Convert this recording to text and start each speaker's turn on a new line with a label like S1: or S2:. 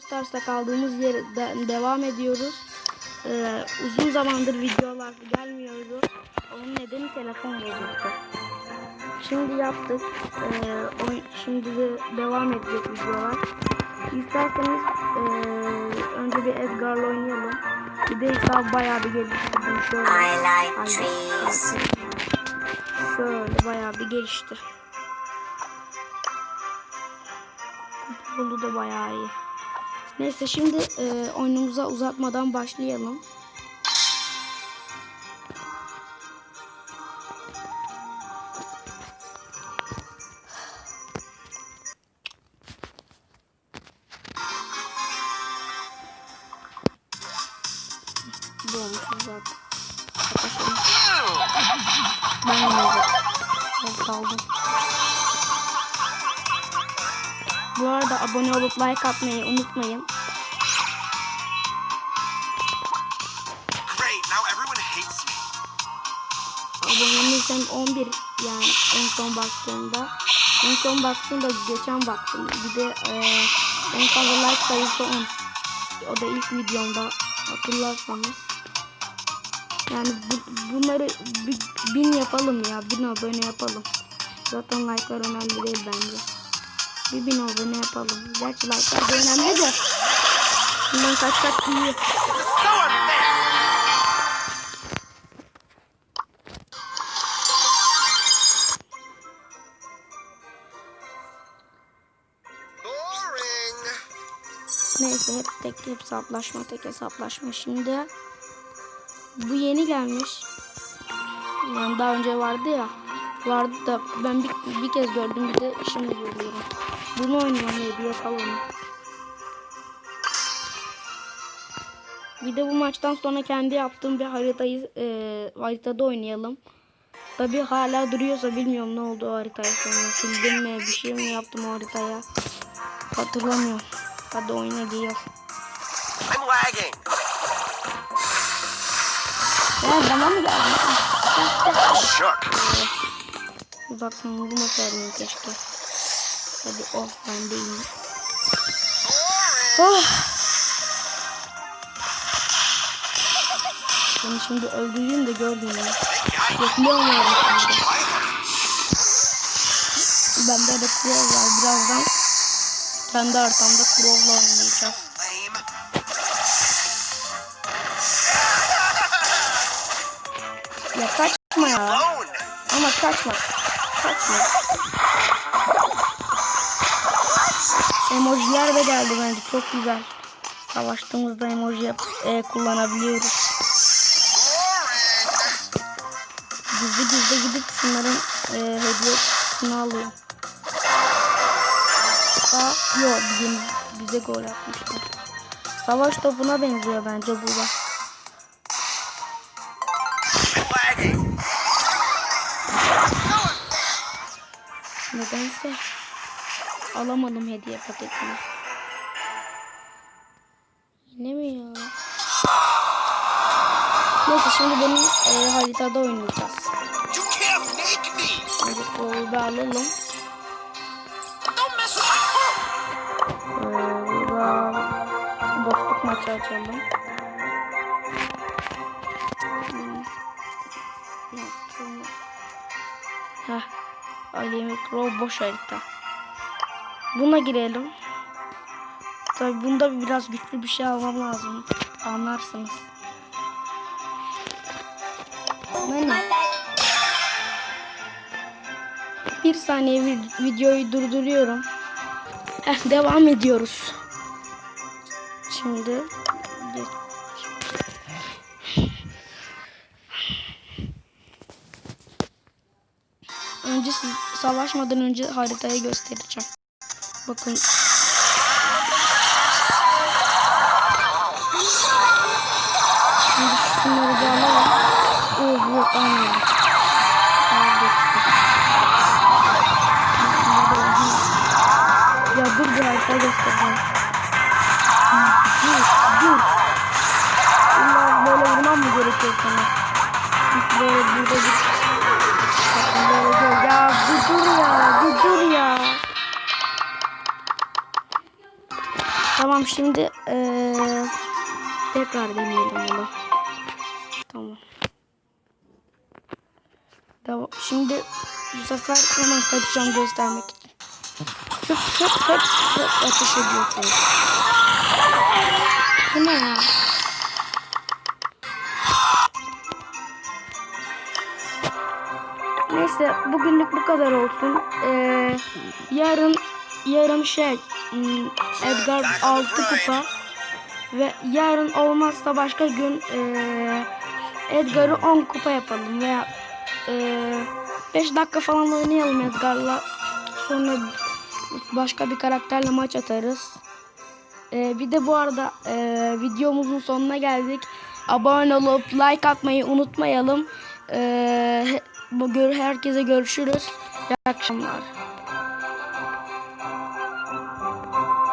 S1: Stars'ta kaldığımız yerden devam ediyoruz. Ee, uzun zamandır videolar gelmiyordu. Onun nedeni telefon bozuktu. Şimdi yaptık. Ee, oy- şimdi de devam edecek videolar. İsterseniz ee, önce bir Edgar'la oynayalım. Bir de hesabı bayağı bir geliştirdim. Şöyle, şöyle bayağı bir gelişti. Kupolu da bayağı iyi. Neyse şimdi e, oyunumuza uzatmadan başlayalım. Bu olmuş zaten. Ben kaldım. Bu arada abone olup like atmayı unutmayın.
S2: Great, now everyone hates me.
S1: Abonemiz hem 11 yani en son baktığımda. En son baktığımda geçen baktım. Bir de e, en fazla like sayısı 10. O da ilk videomda hatırlarsanız. Yani bu, bunları bi- bin yapalım ya. Bin abone yapalım. Zaten like'lar önemli değil bence. Bir bin abone yapalım. Gerçi like'lar da önemli de. Bundan kaç kaç iyi. Neyse hep tek hesaplaşma tek hesaplaşma şimdi. Bu yeni gelmiş. Yani daha önce vardı ya. Vardı da ben bir, bir kez gördüm bir de şimdi görüyorum. Bunu oynayalım hediye falan. Bir de bu maçtan sonra kendi yaptığım bir haritayı e, haritada oynayalım. Tabi hala duruyorsa bilmiyorum ne oldu o haritaya sonra. Sildim mi bir şey mi yaptım o haritaya. Hatırlamıyorum. Hadi.
S2: I'm lagging.
S1: Ya bana mı?
S2: Shook.
S1: Uzaktan vurmasaydım keşke. Hadi oh ben de iyiyim.
S2: Boring!
S1: Oh. Seni şimdi öldüreyim de gördün ya. Bekliyorum.
S2: What?
S1: Bende de Crow var birazdan. Kendi haritamda Crow'la oynayacağız. Ya kaçma ya. Ama kaçma. Kaçma. Emojiler de geldi bence çok güzel. Savaştığımızda emoji yap- e, kullanabiliyoruz. Gizli gizli gidip şunların e, hediye kutusunu alıyor. Aa, yok bizim bize gol atmışlar. Savaş topuna benziyor bence bu da. Nedense alamadım hediye paketini. Yine mi ya? Neyse şimdi benim e, haritada oynayacağız. Önce kolu bir alalım. Ee, burada dostluk maçı açalım. Hmm. Heh. Ali Mikro boş harita. Buna girelim. Tabi bunda biraz güçlü bir şey almam lazım. Anlarsınız. Ne? Bir saniye vid- videoyu durduruyorum. Eh, devam ediyoruz. Şimdi. Önce savaşmadan önce haritayı göstereceğim. Bakın. Şimdi şunları bir alalım. Oh yok. Vazgeçtim. Ya dur bir harita göstereceğim. Dur, dur. İlla böyle vurmam mı gerekiyor sana? Böyle burada bir... Tamam Tamam şimdi eee, tekrar deneyelim bunu. Tamam. Devam. Şimdi bu sefer hemen kaçacağım göstermek için. Hep hep hep hep ateş ediyorsunuz. Bu ne ya? Neyse bugünlük bu kadar olsun. Ee, yarın yarın şey Edgar 6 kupa ve yarın olmazsa başka gün ee, Edgar'ı 10 kupa yapalım veya 5 dakika falan oynayalım Edgar'la. Sonra başka bir karakterle maç atarız. Ee, bir de bu arada ee, videomuzun sonuna geldik. Abone olup like atmayı unutmayalım. Gör herkese görüşürüz. İyi akşamlar.